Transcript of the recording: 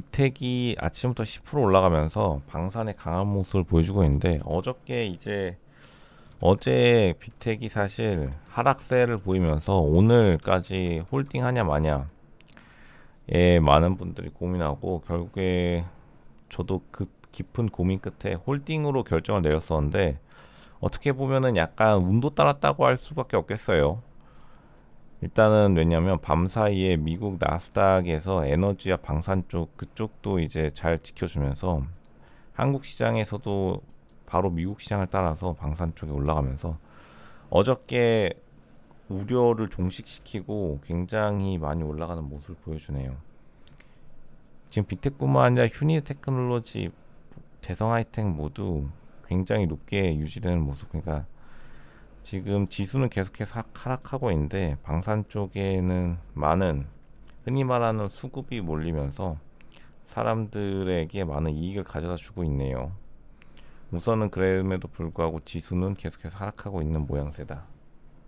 빅텍이 아침부터 10% 올라가면서 방산의 강한 모습을 보여주고 있는데 어저께 이제 어제 빅텍이 사실 하락세를 보이면서 오늘까지 홀딩하냐 마냐 에 많은 분들이 고민하고 결국에 저도 그 깊은 고민 끝에 홀딩으로 결정을 내렸었는데 어떻게 보면은 약간 운도 따랐다고 할 수밖에 없겠어요. 일단은 왜냐면 밤 사이에 미국 나스닥에서 에너지와 방산 쪽 그쪽도 이제 잘 지켜주면서 한국 시장에서도 바로 미국 시장을 따라서 방산 쪽에 올라가면서 어저께 우려를 종식시키고 굉장히 많이 올라가는 모습을 보여주네요. 지금 빅텍뿐만 아니라 휴니 테크놀로지, 대성 하이텍 모두 굉장히 높게 유지되는 모습. 그러니까 지금 지수는 계속해서 하- 하락하고 있는데 방산 쪽에는 많은 흔히 말하는 수급이 몰리면서 사람들에게 많은 이익을 가져다 주고 있네요. 우선은 그럼에도 불구하고 지수는 계속해서 하락하고 있는 모양새다.